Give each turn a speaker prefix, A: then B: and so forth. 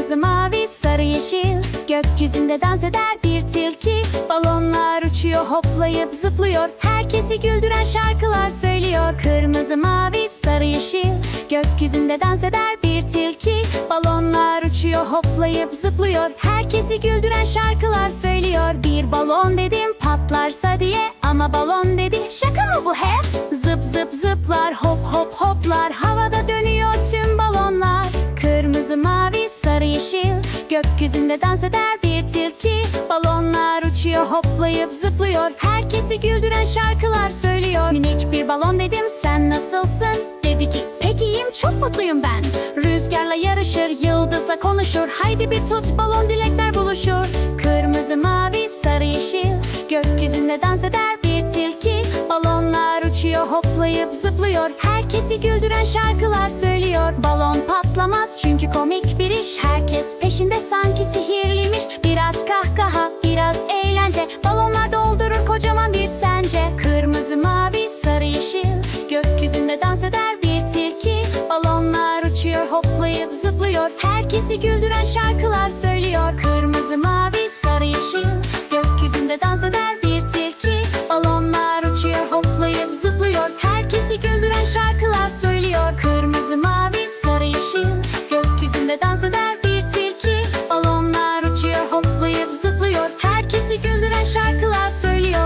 A: Kırmızı, mavi, sarı, yeşil. Gökyüzünde dans eder bir tilki. Balonlar uçuyor hoplayıp zıplıyor. Herkesi güldüren şarkılar söylüyor. Kırmızı, mavi, sarı, yeşil. Gökyüzünde dans eder bir tilki. Balonlar uçuyor hoplayıp zıplıyor. Herkesi güldüren şarkılar söylüyor. Bir balon dedim patlarsa diye. Ama balon dedi şaka mı bu he? Zıp zıp zıplar hop hop hoplar Gökyüzünde dans eder bir tilki. Balonlar uçuyor hoplayıp zıplıyor. Herkesi güldüren şarkılar söylüyor. Minik bir balon dedim sen nasılsın? Dedi ki pek iyiyim çok mutluyum ben. Rüzgarla yarışır yıldızla konuşur. Haydi bir tut balon dilekler buluşur. Kırmızı, mavi, sarı, yeşil. Gökyüzünde dans eder bir tilki. Balonlar uçuyor hoplayıp zıplıyor. Herkesi güldüren şarkılar söylüyor. Balon patlamaz çünkü komik bir iş. Herkes peşinde sanki sihirliymiş. Biraz kahkaha, biraz eğlence. Balonlar doldurur kocaman bir sence. Kırmızı, mavi, sarı, yeşil. Gökyüzünde dans eder bir tilki. Balonlar uçuyor, hoplayıp zıplıyor. Herkesi güldüren şarkılar söylüyor. Kırmızı, mavi, sarı, yeşil. Gökyüzünde dans eder bir tilki. Balonlar uçuyor, hoplayıp zıplıyor. Herkesi güldüren şarkılar söylüyor. Kırmızı, mavi, sarı, yeşil. Gökyüzünde dans eder bir Bizi güldüren şarkılar söylüyor.